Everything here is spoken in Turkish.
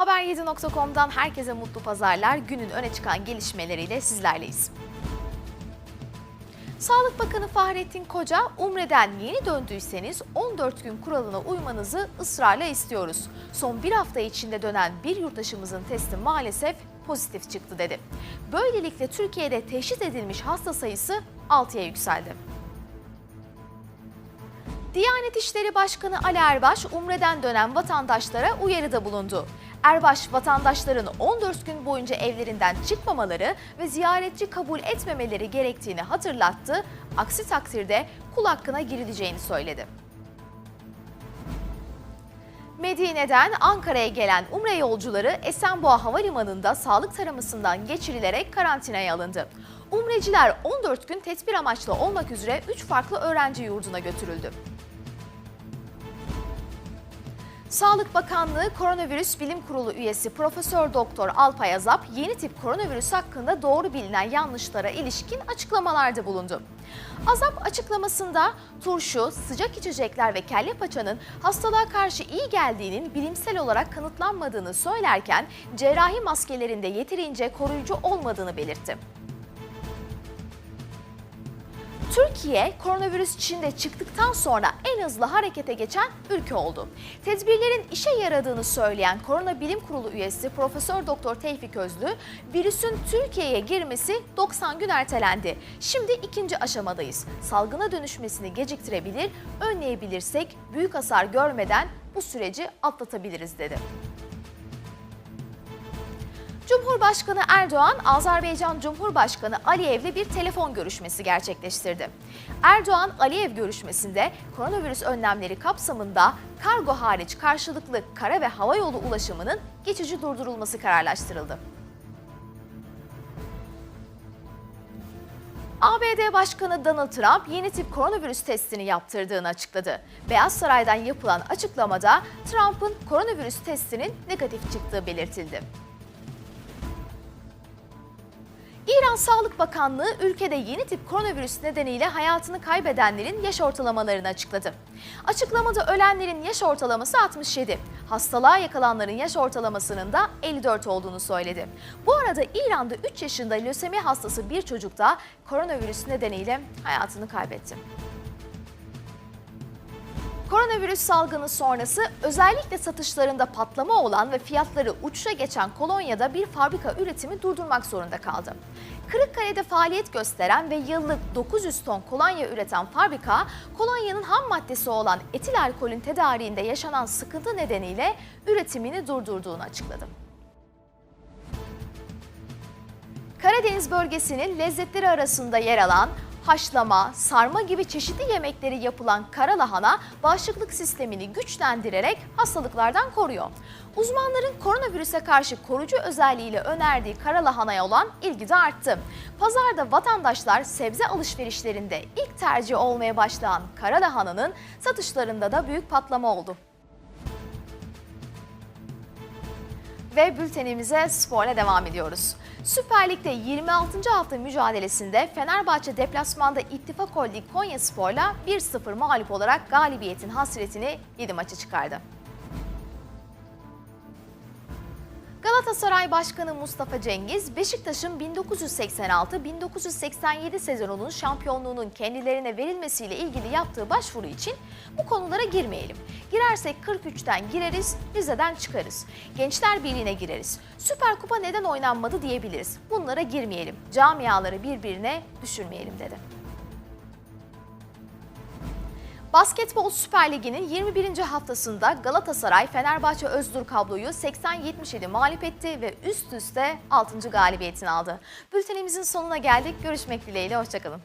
Haber7.com'dan herkese mutlu pazarlar. Günün öne çıkan gelişmeleriyle sizlerleyiz. Sağlık Bakanı Fahrettin Koca, Umre'den yeni döndüyseniz 14 gün kuralına uymanızı ısrarla istiyoruz. Son bir hafta içinde dönen bir yurttaşımızın testi maalesef pozitif çıktı dedi. Böylelikle Türkiye'de teşhis edilmiş hasta sayısı 6'ya yükseldi. Diyanet İşleri Başkanı Ali Erbaş, Umre'den dönen vatandaşlara uyarıda bulundu. Erbaş, vatandaşların 14 gün boyunca evlerinden çıkmamaları ve ziyaretçi kabul etmemeleri gerektiğini hatırlattı. Aksi takdirde kul hakkına girileceğini söyledi. Medine'den Ankara'ya gelen Umre yolcuları Esenboğa Havalimanı'nda sağlık taramasından geçirilerek karantinaya alındı. Umreciler 14 gün tedbir amaçlı olmak üzere 3 farklı öğrenci yurduna götürüldü. Sağlık Bakanlığı Koronavirüs Bilim Kurulu üyesi Profesör Doktor Alpay Azap yeni tip koronavirüs hakkında doğru bilinen yanlışlara ilişkin açıklamalarda bulundu. Azap açıklamasında turşu, sıcak içecekler ve kelle paçanın hastalığa karşı iyi geldiğinin bilimsel olarak kanıtlanmadığını söylerken cerrahi maskelerinde yeterince koruyucu olmadığını belirtti. Türkiye, koronavirüs Çin'de çıktıktan sonra en hızlı harekete geçen ülke oldu. Tedbirlerin işe yaradığını söyleyen Korona Bilim Kurulu üyesi Profesör Doktor Tevfik Özlü, virüsün Türkiye'ye girmesi 90 gün ertelendi. Şimdi ikinci aşamadayız. Salgına dönüşmesini geciktirebilir, önleyebilirsek büyük hasar görmeden bu süreci atlatabiliriz dedi. Cumhurbaşkanı Erdoğan, Azerbaycan Cumhurbaşkanı Aliyev'le bir telefon görüşmesi gerçekleştirdi. Erdoğan, Aliyev görüşmesinde koronavirüs önlemleri kapsamında kargo hariç karşılıklı kara ve hava yolu ulaşımının geçici durdurulması kararlaştırıldı. ABD Başkanı Donald Trump yeni tip koronavirüs testini yaptırdığını açıkladı. Beyaz Saray'dan yapılan açıklamada Trump'ın koronavirüs testinin negatif çıktığı belirtildi. İran Sağlık Bakanlığı ülkede yeni tip koronavirüs nedeniyle hayatını kaybedenlerin yaş ortalamalarını açıkladı. Açıklamada ölenlerin yaş ortalaması 67, hastalığa yakalanların yaş ortalamasının da 54 olduğunu söyledi. Bu arada İran'da 3 yaşında lösemi hastası bir çocuk da koronavirüs nedeniyle hayatını kaybetti. Koronavirüs salgını sonrası özellikle satışlarında patlama olan ve fiyatları uçuşa geçen kolonyada bir fabrika üretimi durdurmak zorunda kaldı. Kırıkkale'de faaliyet gösteren ve yıllık 900 ton kolonya üreten fabrika, kolonyanın ham maddesi olan etil alkolün tedariğinde yaşanan sıkıntı nedeniyle üretimini durdurduğunu açıkladı. Karadeniz bölgesinin lezzetleri arasında yer alan haşlama, sarma gibi çeşitli yemekleri yapılan kara lahana bağışıklık sistemini güçlendirerek hastalıklardan koruyor. Uzmanların koronavirüse karşı koruyucu özelliğiyle önerdiği kara lahanaya olan ilgi de arttı. Pazarda vatandaşlar sebze alışverişlerinde ilk tercih olmaya başlayan kara lahananın satışlarında da büyük patlama oldu. Ve bültenimize sporla devam ediyoruz. Süper Lig'de 26. hafta mücadelesinde Fenerbahçe deplasmanda İttifak Holding Konya Spor'la 1-0 mağlup olarak galibiyetin hasretini 7 maça çıkardı. Galatasaray Başkanı Mustafa Cengiz, Beşiktaş'ın 1986-1987 sezonunun şampiyonluğunun kendilerine verilmesiyle ilgili yaptığı başvuru için bu konulara girmeyelim. Girersek 43'ten gireriz, Rize'den çıkarız. Gençler Birliği'ne gireriz. Süper Kupa neden oynanmadı diyebiliriz. Bunlara girmeyelim. Camiaları birbirine düşürmeyelim dedi. Basketbol Süper Ligi'nin 21. haftasında Galatasaray Fenerbahçe Özdur kabloyu 80-77 mağlup etti ve üst üste 6. galibiyetini aldı. Bültenimizin sonuna geldik. Görüşmek dileğiyle, hoşçakalın.